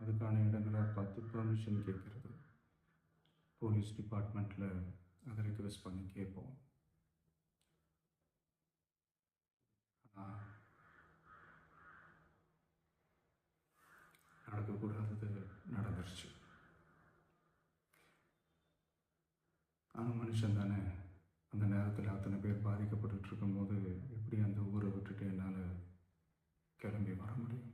அதுக்கான இடங்களை பார்த்து பர்மிஷன் கேட்குறது. போலீஸ் டிபார்ட்மெண்ட்டில் அதை ரிக்வெஸ்ட் பண்ணி கேட்போம். நடக்கக்கூடாதது நடந்துருச்சு. ஆனால் மனுஷன் தானே. அந்த நேரத்தில் அத்தனை பேர் பாதிக்கப்பட்டு இருக்கும்போது எப்படி அந்த ஊரை விட்டுட்டு என்னால் கிளம்பி வர முடியும்?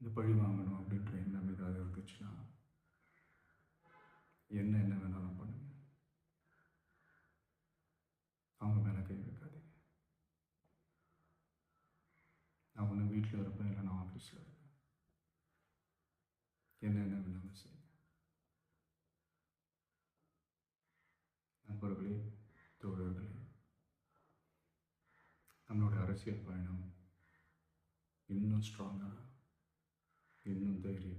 இந்த பழி வாங்கணும் அப்படின்ற எண்ணம் ஏதாவது இருந்துச்சுன்னா என்ன என்ன வேணாலும் பண்ணுங்க. அவங்க மேலே கை வைக்காதீங்க. நான் ஒன்று வீட்டில் இருப்பேன் இல்லை நான் ஆஃபீஸில் இருப்பேன். என்ன என்ன வேணாலும் செய்யுங்க. நண்பர்களே தோழர்களே நம்மளோட அரசியல் பயணம் இன்னும் ஸ்ட்ராங்காக இன்னும் தைரியத்தோட